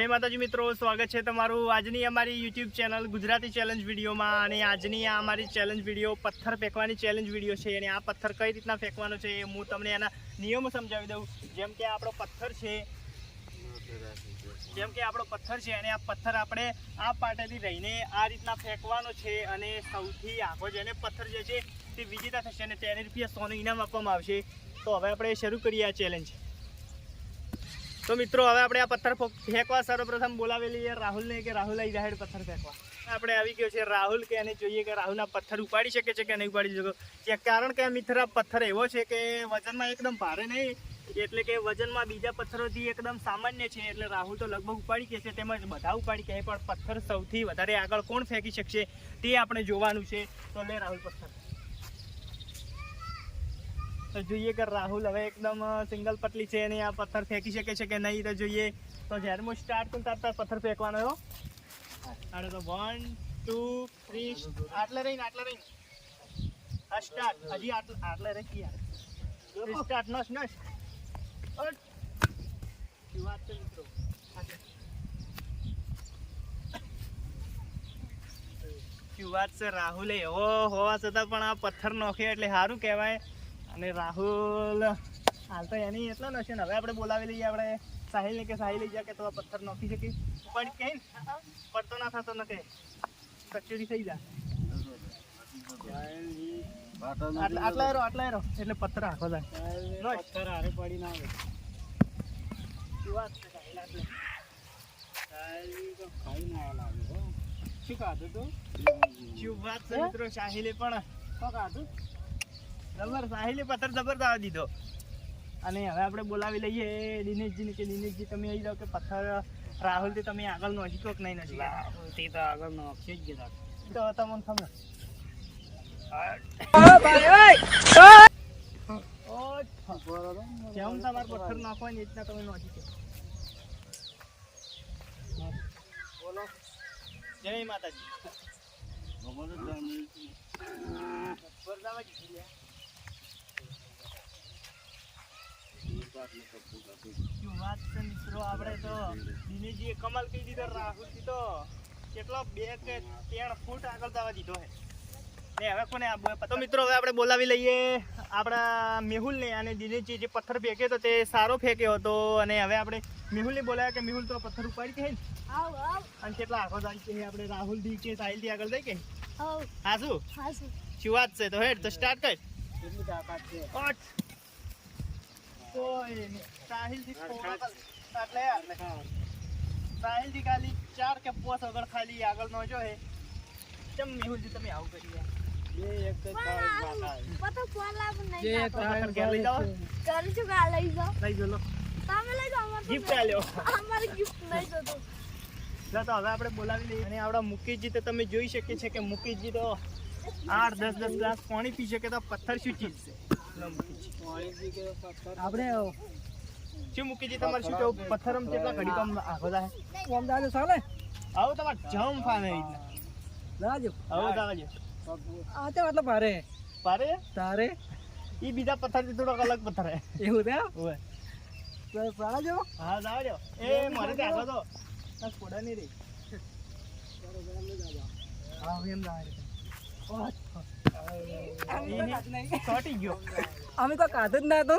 જય માતાજી મિત્રો, સ્વાગત છે તમારું આજની અમારી યુટ્યુબ ચેનલ ગુજરાતી ચેલેન્જ વિડીયોમાં. અને આજની આ અમારી ચેલેન્જ વીડિયો પથ્થર ફેંકવાની ચેલેન્જ વીડિયો છે. અને આ પથ્થર કઈ રીતના ફેંકવાનો છે એ હું તમને એના નિયમો સમજાવી દઉં. જેમ કે આપણો પથ્થર છે, જેમ કે આપણો પથ્થર છે, અને આ પથ્થર આપણે આ પાટેથી રહીને આ રીતના ફેંકવાનો છે. અને સૌથી આગળ જેને પથ્થર જે છે તે વિજેતા થશે અને તેને રૂપિયા સોનું ઇનામ આપવામાં આવશે. તો હવે આપણે શરૂ કરીએ આ ચેલેન્જ તો મિત્રો, હવે આપણે આ પથ્થર ફેંકવા સર્વપ્રથમ બોલાવેલી છે રાહુલને કે રાહુલ આવી જાહેર પથ્થર ફેંકવા? આપણે આવી ગયો છે રાહુલ કે એને જોઈએ કે રાહુલના પથ્થર ઉપાડી શકે છે કે નહીં ઉપાડી શકે? કારણ કે આ મિત્ર આ પથ્થર એવો છે કે વજનમાં એકદમ ભારે નહીં, એટલે કે વજનમાં બીજા પથ્થરોથી એકદમ સામાન્ય છે, એટલે રાહુલ તો લગભગ ઉપાડી છે, તેમજ બધા ઉપાડી કહે પણ પથ્થર સૌથી વધારે આગળ કોણ ફેંકી શકશે તે આપણે જોવાનું છે. તો લે રાહુલ પથ્થર. તો જોઈએ કે રાહુલ હવે એકદમ સિંગલ પટલી છે અને આ પથ્થર ફેંકી શકે છે કે નહીં તો જોઈએ. તો જ્યારે હું સ્ટાર્ટ કરું તારે પથ્થર ફેંકવાનો હો અરે તો વન ટુ થ્રી આટલે રહીને આટલે રહીને. આ સ્ટાર્ટ હજી આટલે આટલે રહી યાર. સ્ટાર્ટ નસ નસ. વાત છે વાત છે રાહુલે? એવો હોવા છતાં પણ આ પથ્થર નોખે એટલે સારું કહેવાય. અને રાહુલ હાલ તો એની એટલો નશે ને હવે આપણે બોલાવી લઈએ આપણે સાહિલને કે સાહિલ લઈ જાય કે તો આ પથ્થર નોખી શકે. પણ કે પડતો ના થતો ન કે કચોરી થઈ જા આટલા આટલા એરો આટલા એરો એટલે પથ્થર આખો જાય. પથ્થર હારે પડી ના આવે. શું સાહિલ ખાધું તું શું વાત છે મિત્રો? સાહિલે પણ ખાધું જબર સાહિલે પથ્થર જબર દાવા દીધો. અને હવે આપણે બોલાવી લઈએ. દિનેશજીને કે દિનેશજી તમે આવી જાઓ કે પથ્થર રાહુલથી તમે આગળ નો હજી કોક નહીં નથી રાહુલથી તો આગળ નો છે જ ગયા તો તમને ખબર. જેમ તમારે પથ્થર નાખવાની રીતના તમે નોખી શકો. બોલો. જય માતાજી જીતી લે. શું વાત છે મિત્રો? આપણે તો દિનેશજીએ કમાલ કહી દીધો રાહુલજી તો કેટલો બે કે ત્રણ ફૂટ આગળ જવા દીધો હે. ને હવે કોને તો મિત્રો હવે આપણે બોલાવી લઈએ આપણા મેહુલને અને દિનેશજી જે પથ્થર ફેંક્યો હતો તે સારો ફેંક્યો હતો. અને હવે આપણે મેહુલને બોલાવ્યા કે મેહુલ તો પથ્થર ઉપાડી છે આવ આવ. અને કેટલા આગળ જાય છે આપણે રાહુલથી કે સાહિલથી આગળ જાય કે? હા શું હાસુ. શું વાત છે? તો હેડ તો સ્ટાર્ટ કર. આઠ કોઈ નહીં. સાહિલથી એટલે સાહિલથી ખાલી ચાર કે પોસ આગળ ખાલી આગળ નો જો હે. કેમ મેહુલજી તમે આવું કરી આપણે બોલાવી લઈએ અને આપણા મુકેશજી તો તમે જોઈ શકીએ છીએ કે મુકેશજી તો આઠ દસ દસ ગ્લાસ પાણી પી શકે તો પથ્થર શું ચીજ છે. આપણે શું મુકેશજી તમારે શું કેવું? પથ્થર આમ કેટલા ઘડી કામ આગળ જાય ઓમ દાદો સાલે આવું તમારે જમ ફાને એ આવો દાજો આ તો મતલબ ભારે. ભારે? તારે? ઈ બીજા પથ્થરથી થોડોક અલગ પથ્થર હે. એવું છે ઓય તો હા દાવાજો એ મારે ત્યાં આગળ તો. બસ ફોડા નહીં રહી હા એમ દાવાજો ચોટી ગયો. અમે તો કાઢ જ ના તો.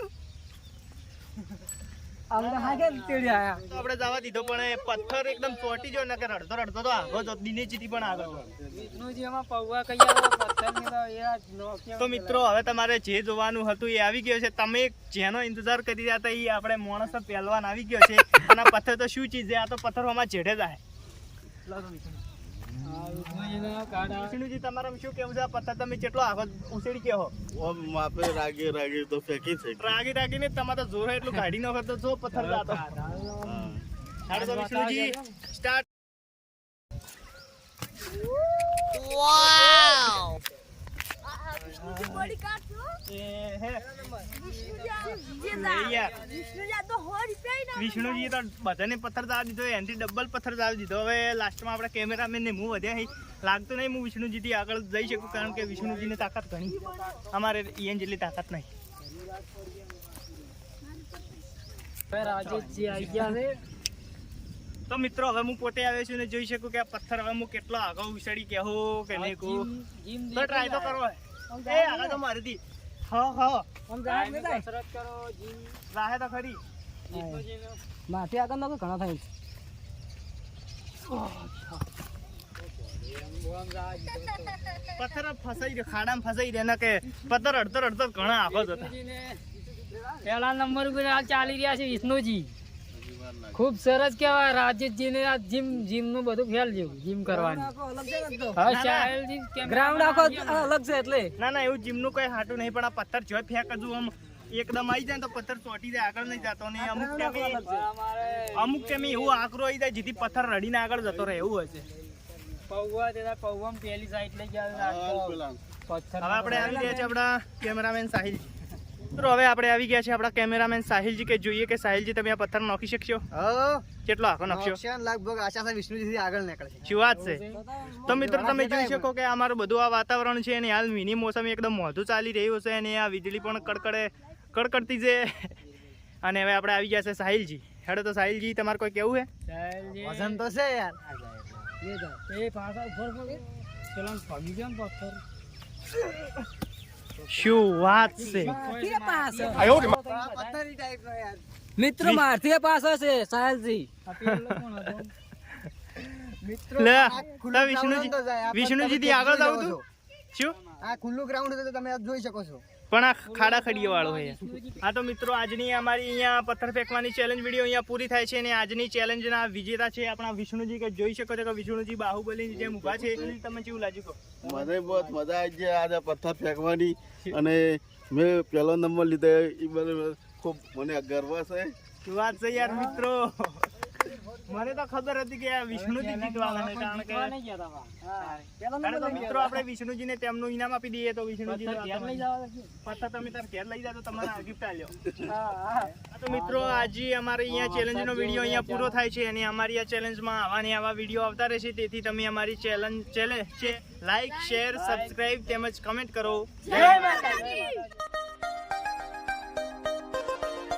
અમે તો હા કે તેડી આયા. તો આપણે જવા દીધો પણ એ પથ્થર એકદમ ચોટી ગયો ને રડતો રડતો તો આગો જો દિનેશજીથી પણ આગળ ગયો. વિષ્ણુજી પૌવા કઈ પથ્થર તો મિત્રો હવે તમારે જે જોવાનું હતું એ આવી ગયો છે. તમે જેનો ઇંતજાર કરી રહ્યા હતા એ આપણે માણસ પહેલવાન આવી ગયો છે. અને પથ્થર તો શું ચીજ છે? આ તો પથ્થરોમાં જેઠે જાય. આ વિષ્ણુજીના કાઢા વિષ્ણુજી તમારે શું કેવું છે? પથ્થર તમે કેટલો આગળ ઉછેડી ગયો ઓમ માપે રાગે રાગે તો ફેંકી છે રાગી રાગીને તમારે તો જોર એટલું કાઢી નાખો તો જો પથ્થર જાતો. વિષ્ણુજી સ્ટાર્ટ બોડી કાઢો એ હે. વિષ્ણુજી. વિષ્ણુજી તો બધાને પથ્થર દાવ દીધો એનથી ડબલ પથ્થર દાવ દીધો. હવે લાસ્ટમાં આપણે કેમેરામેન ને હું વધ્યા લાગતું નહીં હું વિષ્ણુજીથી આગળ જઈ શકું કારણ કે વિષ્ણુજીની તાકાત ઘણી. અમારે ઈયન જેટલી તાકાત નહીં. તો મિત્રો હવે હું પોતે આવ્યો છું ને જોઈ શકું કે આ પથ્થર હવે હું કેટલો આગળ ઉછળી કેહો કે નહીં કહું. તો ટ્રાય તો કરો. એ આગળ તો મારીથી હા હા. કાયમી કસરત કરો જીમ. રાહે તો ખરી. માથે આગળ નાખો ઘણા થાય જા. પથ્થર ફસાઈ રહ્યો ખાડામાં ફસાઈ રહ્યો કે પથ્થર અડતર અડતર ઘણા આગળ જતા પહેલા નંબર ઉપર ચાલી રહ્યા છે વિષ્ણુજી. ખૂબ સરસ કહેવાય રાજેશજીને આ જીમ જીમનું બધું ખ્યાલ જેવું જીમ કરવાની. ને હા ના. ગ્રાઉન્ડ આખો અલગ છે એટલે. ના ના એવું જીમનું કઈ હાટું નહીં પણ આ પથ્થર જોય ફેંક હજુ આમ એકદમ આવી જાય તો પથ્થર ચોટી જાય આગળ નહીં જતો નહીં અમુક ટાઈમે અમુક ટાઈમે એવું આકરો આવી જાય જેથી પથ્થર રડીને આગળ જતો રહે એવું હશે પૌવા તેના પૌવામાં પેલી સાઈડ લઈ ગયા. પથ્થર હવે આપણે આવી ગયા છે આપણા કેમેરામેન સાહિલ. મિત્રો હવે આપણે આવી ગયા છે આપણા કેમેરામેન સાહિલજી કે જોઈએ કે સાહિલજી તમે આ પથ્થર નાખી શકશો? કેટલો આખો નાખશો? લગભગ આશા વિષ્ણુજી આગળ નીકળે શું વાત છે? તો મિત્રો તમે જોઈ શકો કે અમારું બધું આ વાતાવરણ છે અને હાલ મિની મોસમ એકદમ મોઢું ચાલી રહ્યું છે અને આ વીજળી પણ કડકડે કડકડતી છે. અને હવે આપણે આવી ગયા છે સાહિલજી. હેડો તો સાહિલજી તમારે કોઈ કેવું છે? સાહેલજી. વજન તો છે યાર. એ પાછા ઉપર પર પેલા ભાગી ગયા પથ્થર. શું વાત છે? મિત્ર મારથી પાછો છે સાહેલજી લે ખુલ્લા વિષ્ણુજી વિષ્ણુજી થી આગળ જાવ તું? શું? આ ખુલ્લું ગ્રાઉન્ડ છે તમે જોઈ શકો છો. પણ આ ખાડા ખડીઓ વાળો હોય હા તો મિત્રો આજની અમારી અહીંયા પથ્થર ફેંકવાની ચેલેન્જ વીડિયો અહીંયા પૂરી થાય છે અને આજની ચેલેન્જના વિજેતા છે આપણા વિષ્ણુજી. કે જોઈ શકો છો કે વિષ્ણુજી બાહુબલીની જેમ ઊભા છે. તમે કેવું લાગ્યું કહો? મને બહુ મજા આવી છે આજે પથ્થર ફેંકવાની. અને મેં પહેલો નંબર લીધો એ બધું ખૂબ મને ગર્વ છે. શું વાત છે યાર મિત્રો? મને તો ખબર હતી કે આ વિષ્ણુજી જીતવાના કારણ કે ગયા તો મિત્રો આપણે વિષ્ણુજીને તેમનું ઇનામ આપી દઈએ તો વિષ્ણુજી. પથ્થર તમે તાર ઘેર લઈ જાઓ તો તમારા ગિફ્ટ આલ્યો. તો મિત્રો આજે અમારે અહીંયા ચેલેન્જનો વીડિયો અહીંયા પૂરો થાય છે અને અમારી આ ચેલેન્જમાં આવા ને આવા વીડિયો આવતા રહેશે. તેથી તમે અમારી ચેલેન્જ ચેલેન્જ છે. લાઈક શેર સબસ્ક્રાઇબ તેમજ કમેન્ટ કરો. જય માતાજી.